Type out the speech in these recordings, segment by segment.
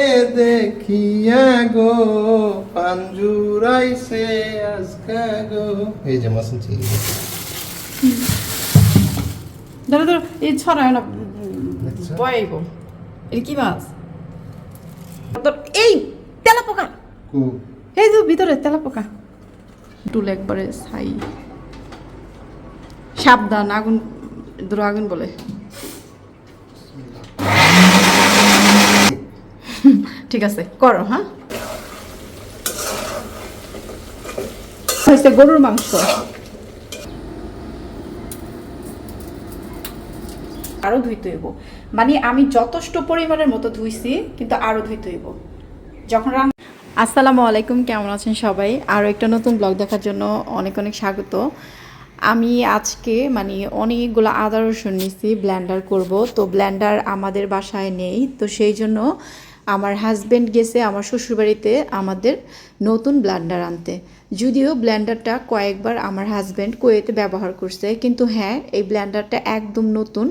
রে দেখিয়া গো পাঞ্জুরাইছে আজকা গো। এই যে মাসুম চিনি ধরো ধরো এই ছড়ায় না দেখছ? বয়াইব। এটা কি মাছ? ধর, এই তেলা পোকা কু। এই তো ভিতরে তেলা পোকা টুল একবারে ছাই। সাবধান আগুন ধরো আগুন বলে। ঠিক আছে করো হ্যাঁ? হয়েছে গরুর মাংস। আরও ধুইতে হইব মানে আমি যথেষ্ট পরিমাণের মতো ধুইছি কিন্তু আরও ধুইতে হইব যখন রান্না আসসালামু আলাইকুম কেমন আছেন সবাই? আরও একটা নতুন ব্লগ দেখার জন্য অনেক অনেক স্বাগত। আমি আজকে মানে অনেকগুলো আদা রসুন নিছি ব্ল্যান্ডার করব। তো ব্ল্যান্ডার আমাদের বাসায় নেই তো সেই জন্য আমার হাজব্যান্ড গেছে আমার শ্বশুরবাড়িতে আমাদের নতুন ব্ল্যান্ডার আনতে। যদিও ব্ল্যান্ডারটা কয়েকবার আমার হাজব্যান্ড কুয়েতে ব্যবহার করছে, কিন্তু হ্যাঁ এই ব্ল্যান্ডারটা একদম নতুন।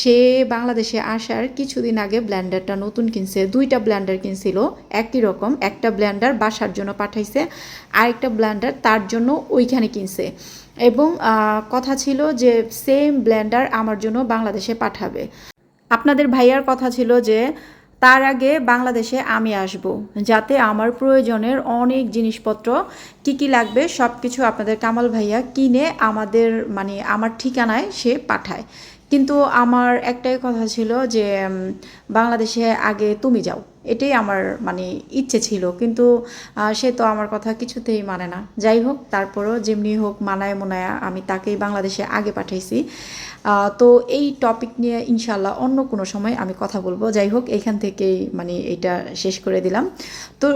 সে বাংলাদেশে আসার কিছুদিন আগে ব্ল্যান্ডারটা নতুন কিনছে, দুইটা ব্ল্যান্ডার কিনছিল, একই রকম। একটা ব্ল্যান্ডার বাসার জন্য পাঠাইছে, আরেকটা ব্ল্যান্ডার তার জন্য ওইখানে কিনছে। এবং কথা ছিল যে সেম ব্ল্যান্ডার আমার জন্য বাংলাদেশে পাঠাবে। আপনাদের ভাইয়ার কথা ছিল যে তার আগে বাংলাদেশে আমি আসব, যাতে আমার প্রয়োজনের অনেক জিনিসপত্র কি কি লাগবে সব কিছু আপনাদের কামাল ভাইয়া কিনে আমাদের মানে আমার ঠিকানায় সে পাঠায়। কিন্তু আমার একটাই কথা ছিল যে বাংলাদেশে আগে তুমি যাও। এটাই আমার মানে ইচ্ছে ছিল। কিন্তু সে তো আমার কথা কিছুতেই মানে না। যাই হোক, তারপরও যেমনি হোক মানায় মোনায়া আমি তাকেই বাংলাদেশে আগে পাঠাইছি। তো এই টপিক নিয়ে ইনশাল্লাহ অন্য কোনো সময় আমি কথা বলব। যাই হোক, এখান থেকেই মানে এটা শেষ করে দিলাম। তো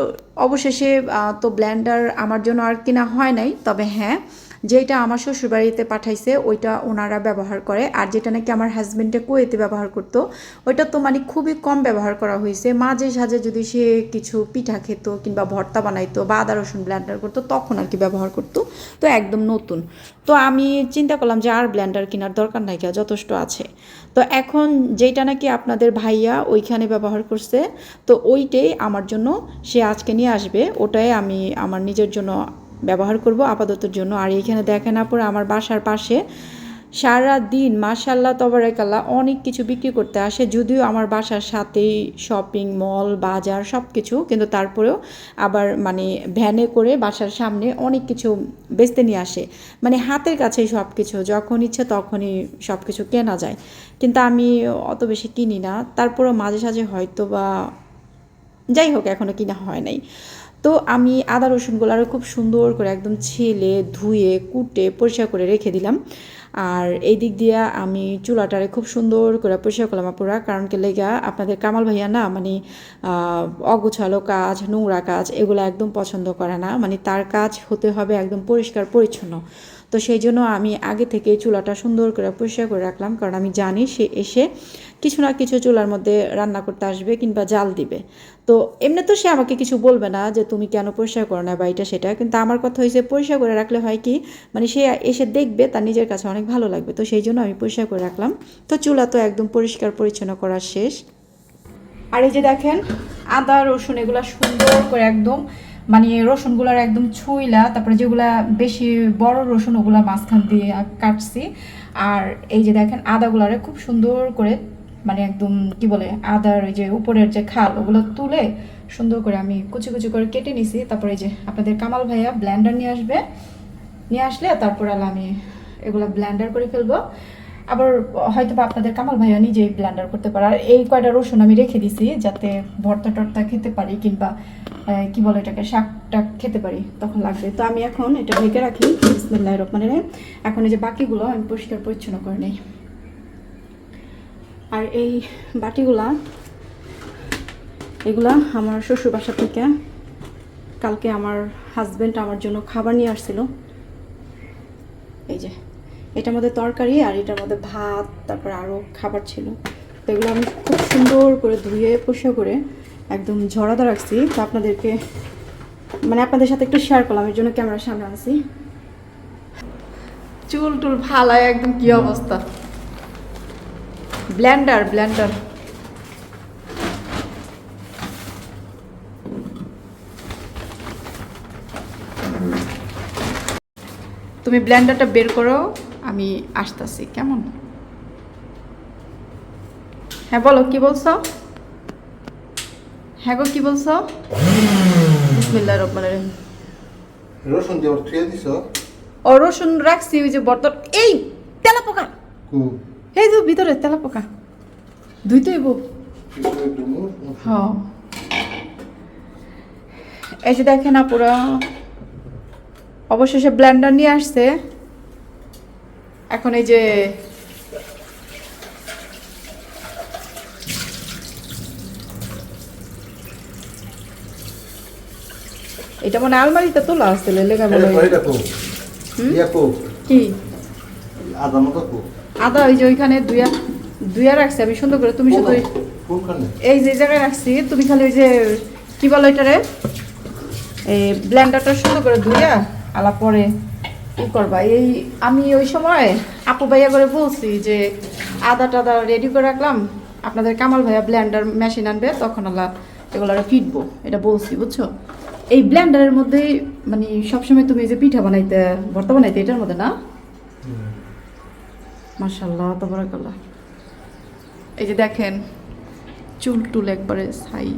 অবশেষে তো ব্ল্যান্ডার আমার জন্য আর কিনা হয় নাই। তবে হ্যাঁ যেটা আমার শ্বশুরবাড়িতে পাঠাইছে, ওইটা ওনারা ব্যবহার করে। আর যেটা নাকি আমার হাজব্যান্ডে কুয়েতে ব্যবহার করতো, ওইটা তো মানে খুবই কম ব্যবহার করা হয়েছে মাঝে সাঝে যদি সে কিছু পিঠা খেত কিংবা ভর্তা বানাইতো বা আদা রসুন ব্ল্যান্ডার করতো, তখন আর কি ব্যবহার করতো। তো একদম নতুন। তো আমি চিন্তা করলাম যে আর ব্ল্যান্ডার কেনার দরকার নাই যথেষ্ট আছে। তো এখন যেটা নাকি আপনাদের ভাইয়া ওইখানে ব্যবহার করছে, তো ওইটাই আমার জন্য সে আজকে নিয়ে আসবে। ওটাই আমি আমার নিজের জন্য ব্যবহার করব আপাততর জন্য। আর এইখানে দেখেন পরে আমার বাসার পাশে সারা দিন মাসাল্লাহ তবরাকাল্লাহ, অনেক কিছু বিক্রি করতে আসে। যদিও আমার বাসার সাথেই শপিং মল, বাজার সব কিছু কিন্তু তারপরেও আবার মানে ভ্যানে করে বাসার সামনে অনেক কিছু বেচতে নিয়ে আসে। মানে হাতের কাছেই সব কিছু যখন ইচ্ছে তখনই সব কিছু কেনা যায়। কিন্তু আমি অত বেশি কিনি না। তারপরেও মাঝে সাঝে হয়তো বা যাই হোক এখনও কিনা হয় নাই। তো আমি আদা রসুনগুলো আরও খুব সুন্দর করে একদম ছেলে, ধুয়ে, কুটে, পরিষ্কার করে রেখে দিলাম। আর এই দিক দিয়ে আমি চুলাটারে খুব সুন্দর করে পরিষ্কার করলাম আপুরা, কারণ কি লেগা আপনাদের কামাল ভাইয়া না মানে অগোছালো কাজ, নোংরা কাজ এগুলো একদম পছন্দ করে না। মানে তার কাজ হতে হবে একদম পরিষ্কার পরিচ্ছন্ন। তো সেই জন্য আমি আগে থেকে চুলাটা সুন্দর করে পরিষ্কার করে রাখলাম, কারণ আমি জানি সে এসে কিছু না কিছু চুলার মধ্যে রান্না করতে আসবে কিংবা জাল দিবে। তো এমনি তো সে আমাকে কিছু বলবে না যে তুমি কেন পরিষ্কার করো না বা এটা সেটা, কিন্তু আমার কথা হয়েছে পরিষ্কার করে রাখলে হয় কি মানে সে এসে দেখবে তার নিজের কাছে অনেক ভালো লাগবে, তো সেই জন্য আমি পরিষ্কার করে রাখলাম। তো চুলা তো একদম পরিষ্কার পরিচ্ছন্ন করা শেষ। আর এই যে দেখেন, আদা, রসুন এগুলা সুন্দর করে একদম মানে রসুনগুলার একদম ছুইলা, তারপরে যেগুলা বেশি বড় রসুন ওগুলা মাঝখান দিয়ে কাটছি। আর এই যে দেখেন আদাগুলারে খুব সুন্দর করে মানে একদম কি বলে, আদার ওই যে উপরের যে খাল, ওগুলো তুলে সুন্দর করে আমি কুচি কুচি করে কেটে নিছি। তারপরে যে আপনাদের কামাল ভাইয়া ব্ল্যান্ডার নিয়ে আসবে। নিয়ে আসলে তারপর আমি এগুলো ব্ল্যান্ডার করে ফেলব। আবার হয়তো বা আপনাদের কামাল ভাইয়া নিজেই ব্ল্যান্ডার করতে পারে। আর এই কয়টা রসুন আমি রেখে দিছি যাতে ভর্তা টর্তা খেতে পারি কিংবা কি বলে এটাকে, শাকটা খেতে পারি, তখন লাগবে। তো আমি এখন এটা ঢেকে রাখি। বিসমিল্লাহির রহমানির রহিম। এখন এই যে বাকিগুলো আমি পরিষ্কার পরিচ্ছন্ন করে নিই। আর এই বাটিগুলা, এগুলা আমার শ্বশুর বাসা থেকে কালকে আমার হাজবেন্ড আমার জন্য খাবার নিয়ে আসছিল। এই যে, এটার মধ্যে তরকারি আর এটার মধ্যে ভাত, তারপর আরও খাবার ছিল। তো এগুলো আমি খুব সুন্দর করে ধুয়ে, পরিষ্কার করে একদম ঝরাদা রাখছি। তো আপনাদেরকে মানে আপনাদের সাথে একটু শেয়ার করলাম, এর জন্য ক্যামেরার সামনে আনছি চুল টুল ফালায় একদম কি অবস্থা? ব্ল্যান্ডার ব্ল্যান্ডার তুমি ব্ল্যান্ডারটা বের করো আমি আসতেছি কেমন? হ্যাঁ বলো কি বলছ? হ্যাঁ গো কি বলছ? বিসমিল্লাহ রহমান রহিম। রসুন দিয়ে দিছ? ও রসুন রাখছি ওই যে বর্তমান এই তেলা পোকা এই তো ভিতরে তেলা পোকা। দুই তো এবো হ্যাঁ। এই যে দেখেন আপুরা অবশেষে ব্লেন্ডার নিয়ে আসছে। এখন এই যে এটা মানে আলমারিতে তোলা আসছিল লেখা মনে হয়। ইয়া কু। কি? আদা মতো আদা ওই যে ওইখানে দুইয়া দুইয়া রাখছি আমি সুন্দর করে। তুমি শুধু এই যে জায়গায় রাখছি তুমি খালি ওই যে কি বলো এটারে এই ব্লেন্ডারটা সুন্দর করে ধুইয়া আলা পরে ই করবা। এই আমি ওই সময় আপু ভাইয়া করে বলছি যে আদা টাদা রেডি করে রাখলাম। আপনাদের কামাল ভাইয়া ব্লেন্ডার মেশিন আনবে তখন আল্লাহ এগুলো ফিটবো এটা বলছি বুঝছ? এই ব্লেন্ডারের মধ্যে মানে সবসময় তুমি যে পিঠা বানাইতে ভর্তা বানাইতে এটার মধ্যে না? মার্শাল্লাহ তবরাকাল্লাহ। এই যে দেখেন চুল টুল একবারে ছাই।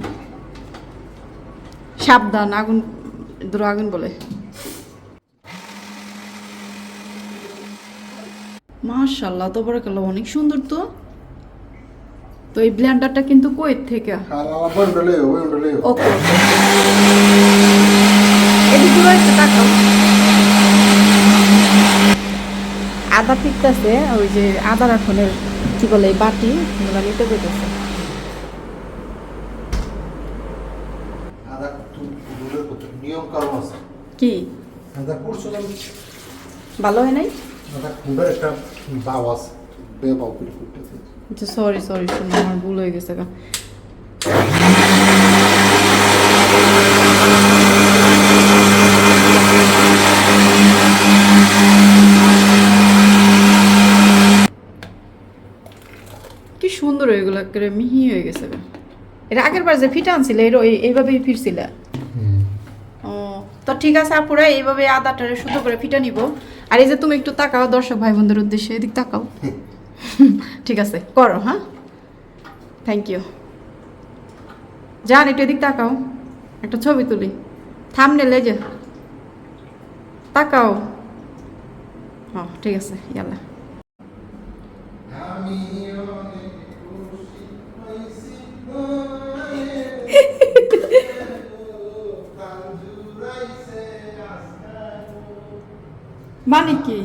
সাবধান আগুন ধরো আগুন বলে। মাশাল্লাহ তো বড় অনেক সুন্দর তো। তো এই ব্লেন্ডারটা কিন্তু কোয়েত থেকে? ওকে। এদিক একটু তাকাও আদা পিকতেছে ওই যে আদা রাখনের কি বলে বাটি ওগুলো নিতে পেতেছে কি? ভালো হয় নাই? সরি সরি শুনে আমার ভুল হয়ে গেছে গা কি সুন্দর এগুলো করে মিহি হয়ে গেছে এর আগের বার যে ফিটা আনছিলে এর এইভাবেই ফিরছিলে। ও তো ঠিক আছে আপুরা এইভাবে আদাটারে শুদ্ধ করে ফিটা নিব। আর এই যে তুমি একটু তাকাও দর্শক ভাই বোনদের উদ্দেশ্যে এদিক তাকাও। ঠিক আছে করো হ্যাঁ? থ্যাংক ইউ যান একটু এদিক তাকাও। একটা ছবি তুলি। থামনে লেজে তাকাও। হ্যাঁ ঠিক আছে ইয়াল্লা মানে কি?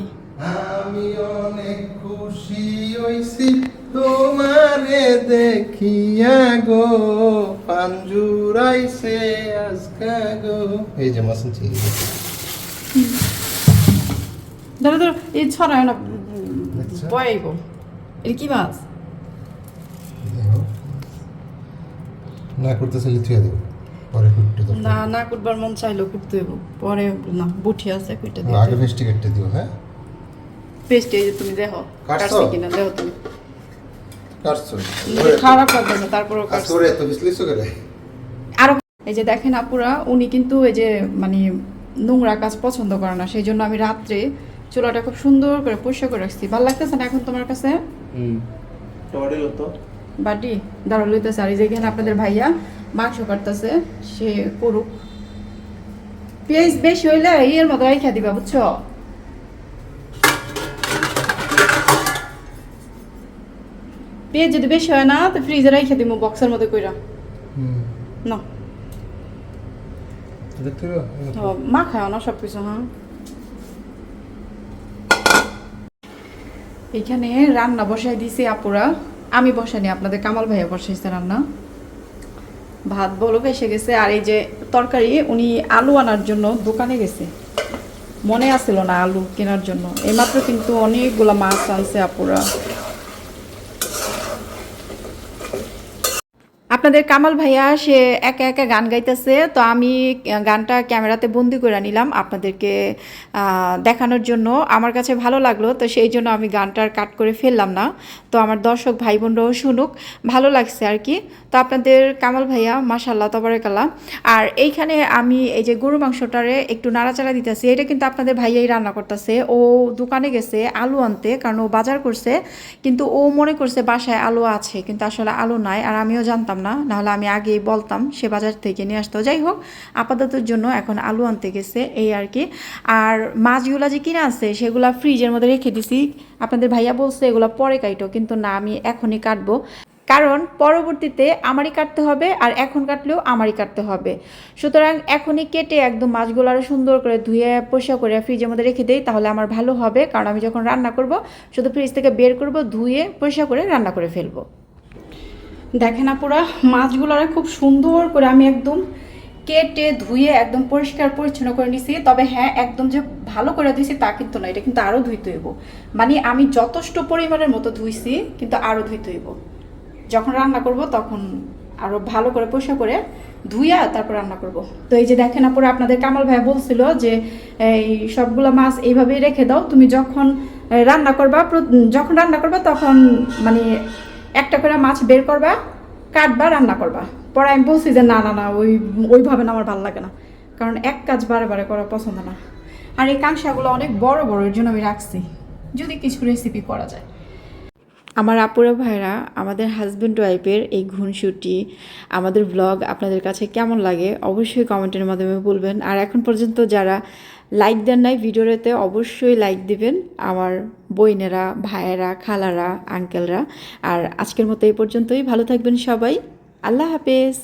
আমি অনেক খুশি হইছি তোমারে দেখিয়া গো পাঞ্জুরাইছে আজকা গো। এই যে মাসুম চিনি। ধরো ধরো এই ছড়ায় না আচ্ছা। বয়াইব এটা কি মাছ? না করতেছে লিথুয়া দেব। পরে কুটতে দেব না না কুটবার মন চাইলেও কুটতে পরে না বুঠি আছে কুইটা দিয়ে আগে কেটে দিও হ্যাঁ? পেস্ট এই যে তুমি দেখো কাটছো? কিনা দেখো তুমি। কাটছো? খারাপ লাগবে কাটছি। বিশ্লেষণ করে আরও এই যে দেখেন আপুরা উনি কিন্তু এই যে মানে নোংরা কাজ পছন্দ করে না। সেই জন্য আমি রাত্রে চুলাটা খুব সুন্দর করে পরিষ্কার করে রাখছি। ভালো লাগতেছে না এখন তোমার কাছে? হুম। তো। বাটি দাঁড়া লইতেছে আর এই যে এখানে আপনাদের ভাইয়া মাংস কাটতেছে সে করুক। পেঁয়াজ বেশি হইলে এর মতো রাইখা দিবা বুঝছ? পেঁয়াজ যদি বেশি হয় না তো ফ্রিজে রাইখা দিব বক্সের মধ্যে কইরা। না। মা খায় না সব কিছু হ্যাঁ? এখানে রান্না বসাই দিয়েছি আপুরা। আমি বসাইনি আপনাদের কামাল ভাইয়া বসাইছে রান্না। ভাত বলক এসে গেছে। আর এই যে তরকারি, উনি আলু আনার জন্য দোকানে গেছে। মনে আসছিল না আলু কেনার জন্য। এইমাত্র কিন্তু অনেকগুলো মাছ আনছে আপুরা। আপনাদের কামাল ভাইয়া, সে একা একা গান গাইতেছে, তো আমি গানটা ক্যামেরাতে বন্দি করে নিলাম আপনাদেরকে দেখানোর জন্য। আমার কাছে ভালো লাগল, তো সেই জন্য আমি গানটার কাট করে ফেললাম না। তো আমার দর্শক ভাই বোনরাও শুনুক, ভালো লাগছে আর কি। তো আপনাদের কামাল ভাইয়া মাসাল্লাহ তবরেকাল্লা আর এইখানে আমি এই যে গরু মাংসটারে একটু নাড়াচাড়া দিতেছি, এটা কিন্তু আপনাদের ভাইয়াই রান্না করতেছে। ও দোকানে গেছে আলু আনতে, কারণ ও বাজার করছে, কিন্তু ও মনে করছে বাসায় আলু আছে, কিন্তু আসলে আলু নাই, আর আমিও জানতাম না। নাহলে আমি আগেই বলতাম, সে বাজার থেকে নিয়ে আসতো। যাই হোক, আপাততর জন্য এখন আলু আনতে গেছে এই আর কি। আর মাছগুলা যে কিনে আছে, সেগুলা ফ্রিজের মধ্যে রেখে দিছি। আপনাদের ভাইয়া বলছে এগুলো পরে কাটো কিন্তু না, আমি এখনই কাটবো। কারণ পরবর্তীতে আমারই কাটতে হবে আর এখন কাটলেও আমারই কাটতে হবে। সুতরাং এখনই কেটে একদম মাছগুলো আরও সুন্দর করে ধুয়ে, পরিষ্কার করে ফ্রিজের মধ্যে রেখে দিই, তাহলে আমার ভালো হবে। কারণ আমি যখন রান্না করব, শুধু ফ্রিজ থেকে বের করব, ধুয়ে, পরিষ্কার করে রান্না করে ফেলব। দেখেন আপুরা মাছগুলোরে খুব সুন্দর করে আমি একদম কেটে ধুয়ে একদম পরিষ্কার পরিচ্ছন্ন করে নিছি। তবে হ্যাঁ একদম যে ভালো করে ধুইছি তা কিন্তু না, এটা কিন্তু আরও ধুইতে হইব। মানে আমি যথেষ্ট পরিমাণের মতো ধুইছি, কিন্তু আরও ধুইতে হইব। যখন রান্না করব তখন আরও ভালো করে পরিষ্কার করে ধুইয়া তারপর রান্না করব। তো এই যে দেখেন আপুরা, আপনাদের কামাল ভাই বলছিল যে, এই সবগুলো মাছ এইভাবেই রেখে দাও। তুমি যখন রান্না করবা যখন রান্না করবা তখন মানে একটা করে মাছ বের করবা, কাটবা, রান্না করবা। পরে আমি বলছি যে, না না না, ওই, ওইভাবে না, আমার ভালো লাগে না। কারণ এক কাজ বারে বারে করা পছন্দ না। আর এই কাংসাগুলো অনেক বড় বড়, এর জন্য আমি রাখছি। যদি কিছু রেসিপি করা যায়। আমার আপুরা ভাইরা, আমাদের হাজব্যান্ড ওয়াইফের এই ঘুনসুটি আমাদের ব্লগ আপনাদের কাছে কেমন লাগে অবশ্যই কমেন্টের মাধ্যমে বলবেন। আর এখন পর্যন্ত যারা লাইক দেন নাই ভিডিওতে, অবশ্যই লাইক দিবেন আমার বইনেরা ভাইয়েরা, খালারা আঙ্কেলরা আর আজকের মতো এই পর্যন্তই। ভালো থাকবেন সবাই। আল্লাহ হাফেজ।